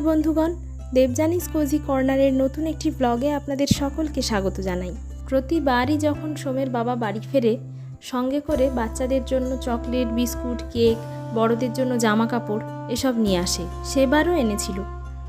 বন্ধুগণ দেবজানিস কোজি কর্নারের নতুন একটি ব্লগে আপনাদের সকলকে স্বাগত জানাই। প্রতিবারই যখন সোমের বাবা বাড়ি ফেরে, সঙ্গে করে বাচ্চাদের জন্য চকলেট, বিস্কুট, কেক, বড়দের জন্য জামা কাপড় এসব নিয়ে আসে। সেবারও এনেছিল।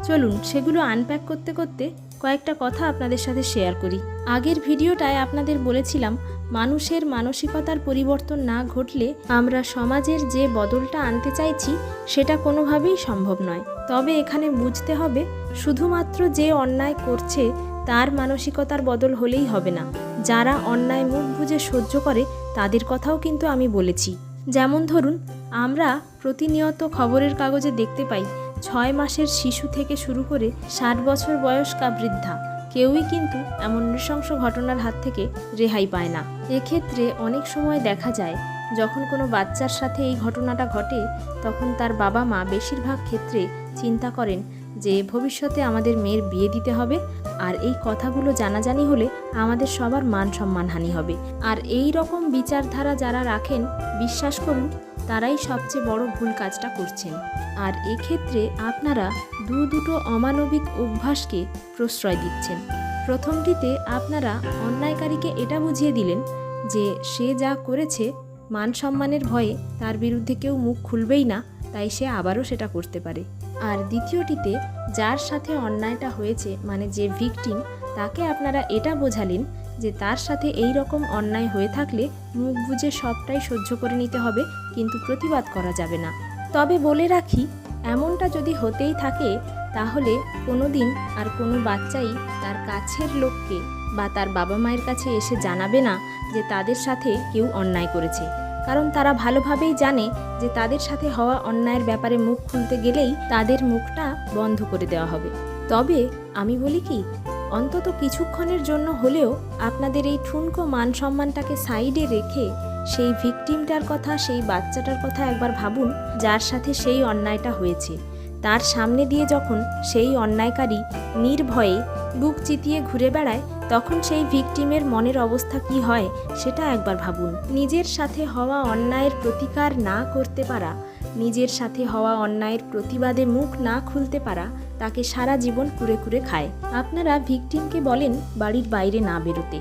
চলুন সেগুলো আনপ্যাক করতে করতে কয়েকটা কথা আপনাদের সাথে শেয়ার করি। আগের ভিডিওটায় আপনাদের বলেছিলাম, মানুষের মানসিকতার পরিবর্তন না ঘটলে আমরা সমাজের যে বদলটা আনতে চাইছি, সেটা কোনোভাবেই সম্ভব নয়। তবে এখানে বুঝতে হবে, শুধুমাত্র যে অন্যায় করছে তার মানসিকতার বদল হলেই হবে না। যারা অন্যায় মুখ বুঝে সহ্য করে, তাদের কথাও কিন্তু আমি বলেছি। যেমন ধরুন, আমরা প্রতিনিয়ত খবরের কাগজে দেখতে পাই, ছয় মাসের শিশু থেকে শুরু করে ষাট বছর বয়স্কা বৃদ্ধা। কেউই কিন্তু এমন নৃশংস ঘটনার হাত থেকে রেহাই পায় না। এক্ষেত্রে অনেক সময় দেখা যায়, যখন কোনো বাচ্চার সাথে এই ঘটনাটা ঘটে, তখন তার বাবা মা বেশিরভাগ ক্ষেত্রে চিন্তা করেন যে ভবিষ্যতে আমাদের মেয়ের বিয়ে দিতে হবে আর এই কথাগুলো জানাজানি হলে আমাদের সবার মান সম্মানহানি হবে। আর এই রকম বিচারধারা যারা রাখেন, বিশ্বাস করুন, তারাই সবচেয়ে বড় ভুল কাজটা করছেন। আর এক্ষেত্রে আপনারা দু দুটো অমানবিক অভ্যাসকে প্রশ্রয় দিচ্ছেন। প্রথমটিতে আপনারা অন্যায়কারীকে এটা বুঝিয়ে দিলেন যে সে যা করেছে, মান সম্মানের ভয়ে তার বিরুদ্ধে কেউ মুখ খুলবেই না, তাই সে আবারও সেটা করতে পারে। আর দ্বিতীয়টিতে, যার সাথে অন্যায়টা হয়েছে মানে যে ভিকটিম তাকে আপনারা এটা বোঝালেন যে তার সাথে এই রকম অন্যায় হয়ে থাকলে মুখ বুঝে সবটাই সহ্য করে নিতে হবে, কিন্তু প্রতিবাদ করা যাবে না। তবে বলে রাখি, এমনটা যদি হতেই থাকে, তাহলে কোনো দিন আর কোনো বাচ্চাই তার কাছের লোককে বা তার বাবা মায়ের কাছে এসে জানাবে না যে তাদের সাথে কেউ অন্যায় করেছে। কারণ তারা ভালোভাবেই জানে যে তাদের সাথে হওয়া অন্যায়ের ব্যাপারে মুখ খুলতে গেলেই তাদের মুখটা বন্ধ করে দেওয়া হবে। তবে আমি বলি কি, অন্তত কিছুক্ষণের জন্য হলেও আপনাদের এই ঠুনকো মান সম্মানটাকে সাইডে রেখে সেই ভিকটিমটার কথা, সেই বাচ্চাটার কথা একবার ভাবুন, যার সাথে সেই অন্যায়টা হয়েছে। তার সামনে দিয়ে যখন সেই অন্যায়কারী নির্ভয়ে বুক চিতিয়ে ঘুরে বেড়ায়, তখন সেই ভিকটিমের মনের অবস্থা কি হয় সেটা একবার ভাবুন। নিজের সাথে হওয়া অন্যায়ের প্রতিকার না করতে পারা, নিজের সাথে হওয়া অন্যায়ের প্রতিবাদে মুখ না খুলতে পারা, তাকে সারা জীবন কুরে কুরে খায়। আপনারা ভিকটিমকে বলেন বাড়ির বাইরে না বেরোতে।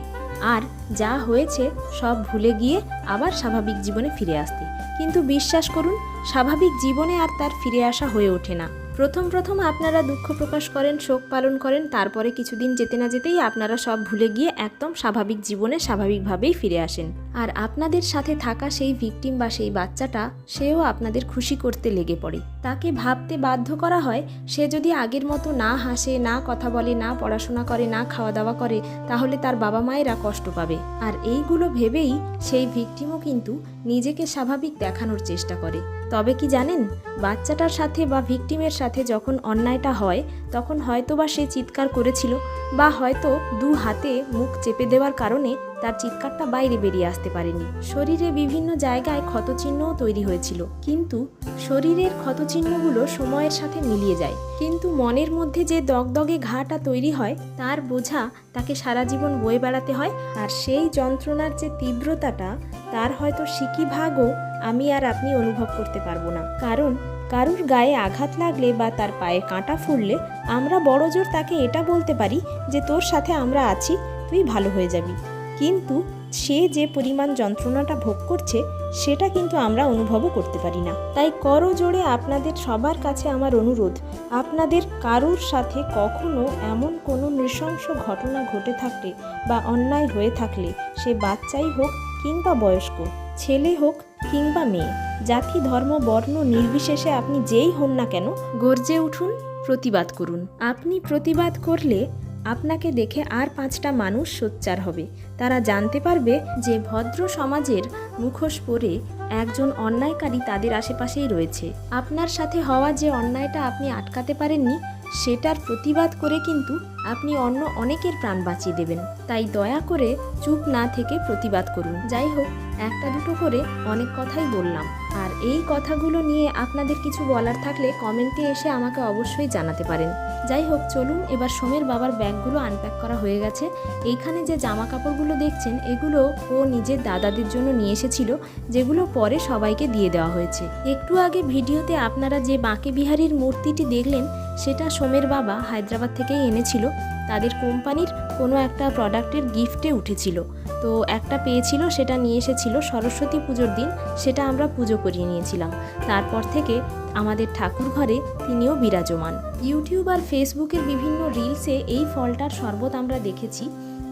আর যা হয়েছে সব ভুলে গিয়ে আবার স্বাভাবিক জীবনে ফিরে আসতে। কিন্তু বিশ্বাস করুন স্বাভাবিক জীবনে আর তার ফিরে আসা হয়ে ওঠে না। প্রথম প্রথম আপনারা দুঃখ প্রকাশ করেন, শোক পালন করেন, তারপরে কিছুদিন যেতে না যেতেই আপনারা সব ভুলে গিয়ে একদম স্বাভাবিক জীবনে স্বাভাবিকভাবেই ফিরে আসেন। আর আপনাদের সাথে থাকা সেই ভিকটিম বা সেই বাচ্চাটা, সেও আপনাদের খুশি করতে লেগে পড়ে। তাকে ভাবতে বাধ্য করা হয়, সে যদি আগের মতো না হাসে, না কথা বলে, না পড়াশোনা করে, না খাওয়া দাওয়া করে, তাহলে তার বাবা মায়েরা কষ্ট পাবে। আর এইগুলো ভেবেই সেই ভিকটিমও কিন্তু নিজেকে স্বাভাবিক দেখানোর চেষ্টা করে। তবে কি জানেন? বাচ্চাটার সাথে বা ভিকটিমের সাথে যখন অন্যায়টা হয়, তখন হয়তো বা সে চিৎকার করেছিল বা হয়তো দু হাতে মুখ চেপে দেওয়ার কারণে তার চিৎকারটা বাইরে বেরিয়ে আসতে পারেনি। শরীরে বিভিন্ন জায়গায় ক্ষতচিহ্নও তৈরি হয়েছিল। কিন্তু শরীরের ক্ষতচিহ্নগুলো সময়ের সাথে মিলিয়ে যায়। কিন্তু মনের মধ্যে যে দগদগে ঘাটা তৈরি হয়, তার বোঝা তাকে সারা জীবন বয়ে বেড়াতে হয়। আর সেই যন্ত্রণার যে তীব্রতাটা, তার হয়তো সিকি ভাগও আমি আর আপনি অনুভব করতে পারব না। কারণ কারুর গায়ে আঘাত লাগলে বা তার পায়ে কাঁটা ফুললে, আমরা বড় জোর তাকে এটা বলতে পারি যে, তোর সাথে আমরা আছি, তুই ভালো হয়ে যাবি। কিন্তু সে যে পরিমাণ যন্ত্রণাটা ভোগ করছে, সেটা কিন্তু আমরা অনুভবও করতে পারি না। তাই করো জোরে আপনাদের সবার কাছে আমার অনুরোধ, আপনাদের কারুর সাথে কখনো এমন কোনো নৃশংস ঘটনা ঘটে থাকলে বা অন্যায় হয়ে থাকলে, সে বাচ্চাই হোক কিংবা বয়স্ক, ছেলে হোক কিংবা মেয়ে, জাতি, ধর্ম, বর্ণ, নির্বিশেষে আপনি যেই হন না কেন, গর্জে উঠুন, প্রতিবাদ করুন। আপনি প্রতিবাদ করলে আপনাকে দেখে আর পাঁচটা মানুষ সোচ্চার হবে। তারা জানতে পারবে যে ভদ্র সমাজের মুখোশ পরে একজন অন্যায়কারী তাদের আশেপাশেই রয়েছে। আপনার সাথে হওয়া যে অন্যায়টা আপনি আটকাতে পারেননি, সেটার প্রতিবাদ করে কিন্তু আপনি অন্য অনেকের প্রাণ বাঁচিয়ে দেবেন। তাই দয়া করে চুপ না থেকে প্রতিবাদ করুন। যাই হোক, একটা দুটো করে অনেক কথাই বললাম। আর এই কথাগুলো নিয়ে আপনাদের কিছু বলার থাকলে কমেন্টে এসে আমাকে অবশ্যই জানাতে পারেন। যাই হোক চলুন এবার সোমের বাবার ব্যাগগুলো আনপ্যাক করা হয়ে গেছে। এইখানে যে জামা কাপড়গুলো দেখছেন, এগুলো ও নিজের দাদাদের জন্য নিয়ে এসেছিল, যেগুলো পরে সবাইকে দিয়ে দেওয়া হয়েছে। একটু আগে ভিডিওতে আপনারা যে বাঁকে বিহারীর মূর্তিটি দেখলেন সেটা সোমের বাবা হায়দ্রাবাদ থেকেই এনেছিল। তাদের কোম্পানির কোনো একটা প্রোডাক্টের গিফটে উঠেছিল। তো একটা পেয়েছিল, সেটা নিয়ে এসেছিল সরস্বতী পুজোর দিন, সেটা আমরা পুজো করিয়ে নিয়েছিলাম। তারপর থেকে আমাদের ঠাকুর ঘরে তিনিও বিরাজমান। ইউটিউব আর ফেসবুকের বিভিন্ন রিলসে এই ফলটার শরবত আমরা দেখেছি।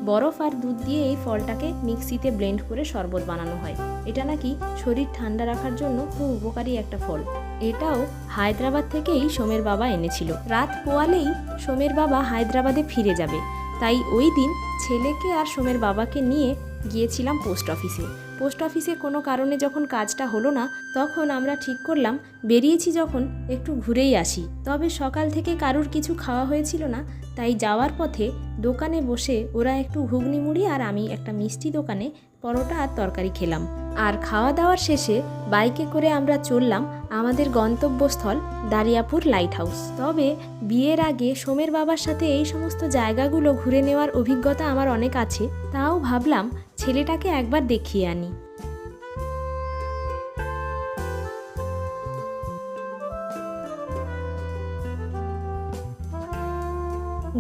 বরফ আর দুধ দিয়ে এই ফলটাকে মিক্সিতে ব্লেন্ড করে শরবত বানানো হয়। এটা নাকি শরীর ঠান্ডা রাখার জন্য খুব উপকারী একটা ফল। এটাও হায়দ্রাবাদ থেকেই সোমের বাবা এনেছিল। রাত পোয়ালেই সোমের বাবা হায়দ্রাবাদে ফিরে যাবে। তাই ওই দিন ছেলেকে আর সোমের বাবাকে নিয়ে গিয়েছিলাম পোস্ট অফিসে। পোস্ট অফিসে কোনো কারণে যখন কাজটা হলো না, তখন আমরা ঠিক করলাম, বেরিয়েছি যখন একটু ঘুরেই আসি। তবে সকাল থেকে কারুর কিছু খাওয়া হয়েছিল না তাই যাওয়ার পথে দোকানে বসে ওরা একটু ঘুগনি মুড়ি আর আমি একটা মিষ্টি দোকানে পরোটা আর তরকারি খেলাম। আর খাওয়া দাওয়ার শেষে বাইকে করে আমরা চললাম আমাদের গন্তব্যস্থল দারিয়াপুর লাইট হাউস তবে বিয়ের আগে সোমের বাবার সাথে এই সমস্ত জায়গাগুলো ঘুরে নেওয়ার অভিজ্ঞতা আমার অনেক আছে, তাও ভাবলাম ছেলেটাকে একবার দেখিয়ে আনি।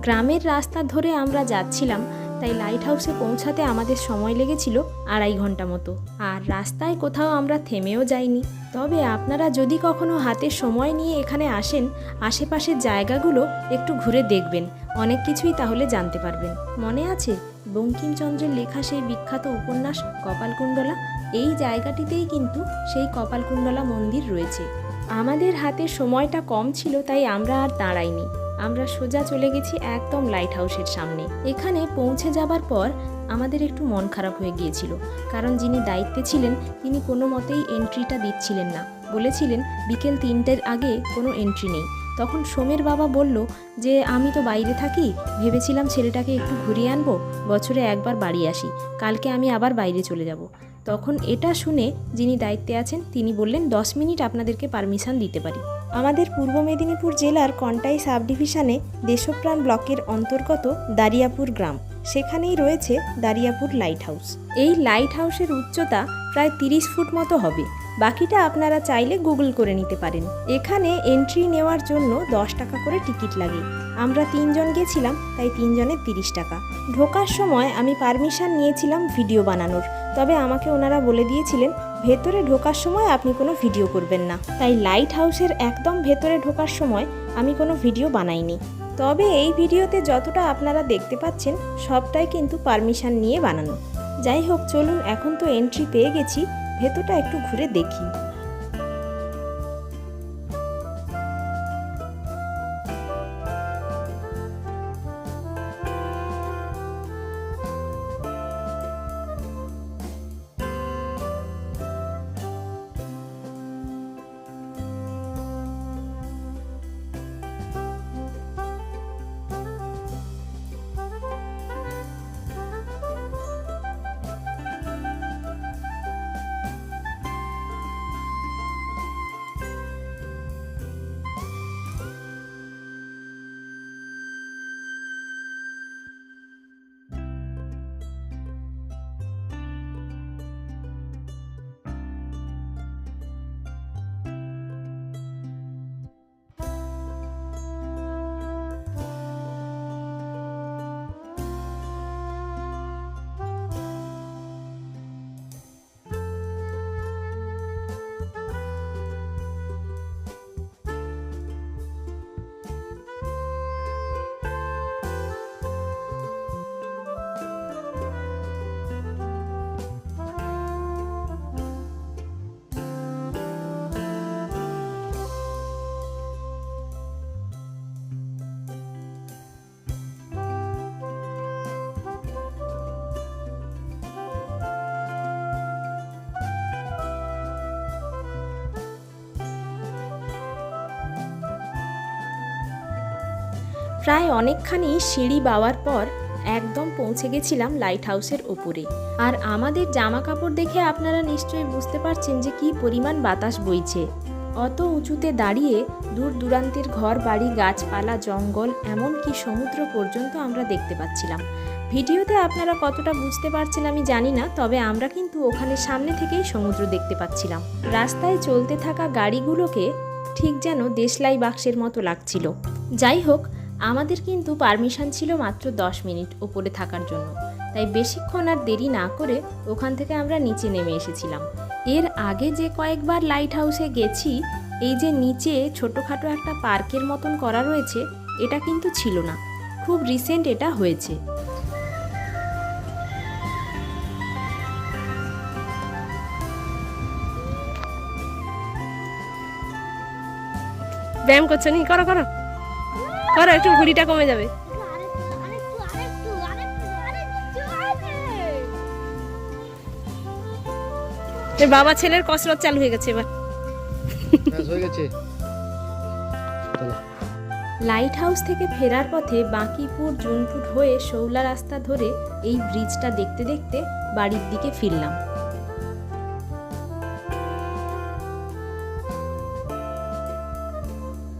গ্রামের রাস্তা ধরে আমরা যাচ্ছিলাম, তাই লাইট হাউসে পৌঁছাতে আমাদের সময় লেগেছিল আড়াই ঘণ্টা মতো। আর রাস্তায় কোথাও আমরা থেমেও যাইনি। তবে আপনারা যদি কখনো হাতে সময় নিয়ে এখানে আসেন, আশেপাশের জায়গাগুলো একটু ঘুরে দেখবেন। অনেক কিছুই তাহলে জানতে পারবেন। মনে আছে, বঙ্কিমচন্দ্রের লেখা সেই বিখ্যাত উপন্যাস কপালকুণ্ডলা? এই জায়গাটিতেই কিন্তু সেই কপালকুণ্ডলা মন্দির রয়েছে। আমাদের হাতে সময়টা কম ছিল, তাই আমরা আর দাঁড়াইনি। আমরা সোজা চলে গেছি একদম লাইট হাউসের সামনে। এখানে পৌঁছে যাবার পর আমাদের একটু মন খারাপ হয়ে গিয়েছিল। কারণ যিনি দায়িত্বে ছিলেন, তিনি কোনো মতেই এন্ট্রিটা দিচ্ছিলেন না। বলেছিলেন, বিকেল তিনটের আগে কোনো এন্ট্রি নেই। তখন সোমের বাবা বলল যে, আমি তো বাইরে থাকি। ভেবেছিলাম ছেলেটাকে একটু ঘুরিয়ে আনব, বছরে একবার বাড়ি আসি। কালকে আমি আবার বাইরে চলে যাব। তখন এটা শুনে যিনি দায়িত্বে আছেন, তিনি বললেন, দশ মিনিট আপনাদেরকে পারমিশন দিতে পারি। আমাদের পূর্ব মেদিনীপুর জেলার কন্টাই সাব ডিভিশনে দেশপ্রাণ ব্লকের অন্তর্গত দারিয়াপুর গ্রাম। সেখানেই রয়েছে দারিয়াপুর লাইট হাউস এই লাইট হাউসের উচ্চতা প্রায় তিরিশ ফুট মতো হবে। বাকিটা আপনারা চাইলে গুগল করে নিতে পারেন। এখানে এন্ট্রি নেওয়ার জন্য দশ টাকা করে টিকিট লাগে। আমরা তিনজন গেছিলাম, তাই তিনজনের তিরিশ টাকা। ঢোকার সময় আমি পারমিশন নিয়েছিলাম ভিডিও বানানোর। তবে আমাকে ওনারা বলে দিয়েছিলেন, ভেতরে ঢোকার সময় আপনি কোনো ভিডিও করবেন না। তাই লাইট হাউসের একদম ভেতরে ঢোকার সময় আমি কোনো ভিডিও বানাইনি। তবে এই ভিডিওতে যতটা আপনারা দেখতে পাচ্ছেন, সবটাই কিন্তু পারমিশন নিয়ে বানানো। যাই হোক, চলুন, এখন তো এন্ট্রি পেয়ে গেছি। ভেতরটা একটু ঘুরে দেখি। প্রায় অনেকখানি সিঁড়ি বাওয়ার পর একদম পৌঁছে গেছিলাম লাইট হাউসের ওপরে। আর আমাদের জামা কাপড় দেখে আপনারা নিশ্চয়ই বুঝতে পারছেন যে কি পরিমাণ বাতাস বইছে। অত উঁচুতে দাঁড়িয়ে দূর দূরান্তের ঘর, বাড়ি, গাছপালা, জঙ্গল, এমনকি সমুদ্র পর্যন্ত আমরা দেখতে পাচ্ছিলাম। ভিডিওতে আপনারা কতটা বুঝতে পারছেন আমি জানি না, তবে আমরা কিন্তু ওখানে সামনে থেকেই সমুদ্র দেখতে পাচ্ছিলাম। রাস্তায় চলতে থাকা গাড়িগুলোকে ঠিক যেন দেশলাই বাক্সের মতো লাগছিল। যাই হোক আমাদের কিন্তু পারমিশন ছিল মাত্র দশ মিনিট ওপরে থাকার জন্য। তাই বেশিক্ষণ আর দেরি না করে ওখান থেকে আমরা নিচে নেমে এসেছিলাম। এর আগে যে কয়েকবার লাইট হাউসে গেছি, এই যে নিচে ছোটোখাটো একটা পার্কের মতন করা রয়েছে, এটা কিন্তু ছিল না। খুব রিসেন্ট এটা হয়েছে। ব্যায়াম করছ নি? করো করো। করো একটু ভুড়িটা কমে যাবে। এর বাবা ছেলের কসরত চালু হয়ে গেছে এবার। হয়ে গেছে। লাইট হাউস থেকে ফেরার পথে বাঁকিপুর জুনপুট হয়ে শৌলা রাস্তা ধরে এই ব্রিজটা দেখতে দেখতে বাড়ির দিকে ফিরলাম।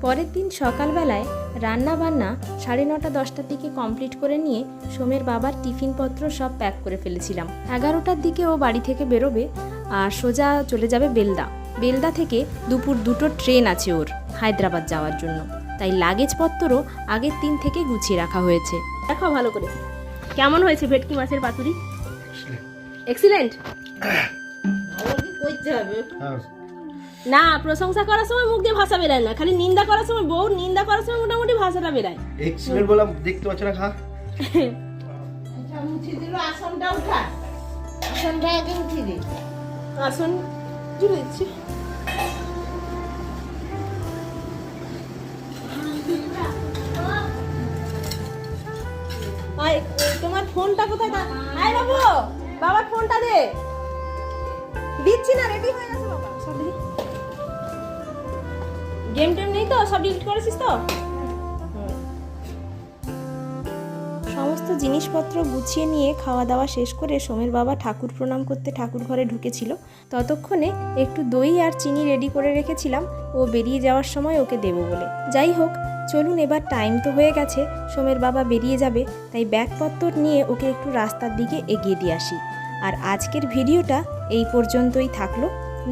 পরের দিন সকালবেলায় রান্না বান্না সাড়ে নটা দশটার দিকে কমপ্লিট করে নিয়ে সোমের বাবার টিফিনপত্র সব প্যাক করে ফেলেছিলাম। এগারোটার দিকে ও বাড়ি থেকে বেরোবে আর সোজা চলে যাবে বেলদা। বেলদা থেকে দুপুর দুটো ট্রেন আছে ওর হায়দ্রাবাদ যাওয়ার জন্য। তাই লাগেজপত্রও আগের দিন থেকে গুছিয়ে রাখা হয়েছে। দেখো ভালো করে। কেমন হয়েছে ভেটকি মাছের পাতুরি? এক্সিলেন্ট হ্যাঁ। না প্রশংসা করার সময় মুখ দিয়ে ভাষা বেরায় না খালি নিন্দা করার সময় বউ নিন্দা করার সময় মোটামুটি ভাষাটা বেরায়। এক্সিলেন্ট বললাম দেখতে পাচ্ছ না খা। আসুন জুড়ে দিচ্ছি। আয়, তোমার ফোনটা কোথায় আয় বাবু বাবার ফোনটা দে। দিচ্ছি না রেডি হয়ে গেছে বাবা। সব গেম টেম নেই তো? সব ডিলিট করেছিস তো? সমস্ত জিনিসপত্র গুছিয়ে নিয়ে খাওয়া দাওয়া শেষ করে সোমের বাবা ঠাকুর প্রণাম করতে ঠাকুর ঘরে ঢুকেছিল। ততক্ষণে একটু দই আর চিনি রেডি করে রেখেছিলাম। ও বেরিয়ে যাওয়ার সময় ওকে দেবো বলে। যাই হোক, চলুন এবার টাইম তো হয়ে গেছে। সোমের বাবা বেরিয়ে যাবে, তাই ব্যাগপত্র নিয়ে ওকে একটু রাস্তার দিকে এগিয়ে দিয়ে আসি। আর আজকের ভিডিওটা এই পর্যন্তই থাকল।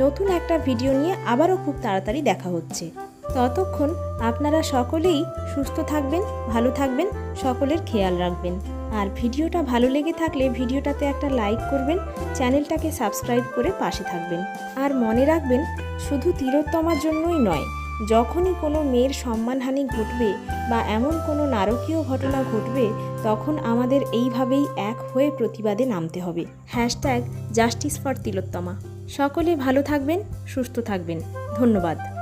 নতুন একটা ভিডিও নিয়ে আবারও খুব তাড়াতাড়ি দেখা হচ্ছে। ততক্ষণ আপনারা সকলেই সুস্থ থাকবেন, ভালো থাকবেন, সকলের খেয়াল রাখবেন। আর ভিডিওটা ভালো লেগে থাকলে ভিডিওটাতে একটা লাইক করবেন, চ্যানেলটাকে সাবস্ক্রাইব করে পাশে থাকবেন। আর মনে রাখবেন, শুধু তিলোত্তমার জন্যই নয়, যখনই কোনো মেয়ের সম্মানহানি ঘটবে বা এমন কোনো নারকীয় ঘটনা ঘটবে, তখন আমাদের এইভাবেই এক হয়ে প্রতিবাদে নামতে হবে। Hashtag justice for Tilottama. সকলে ভালো থাকবেন, সুস্থ থাকবেন। ধন্যবাদ।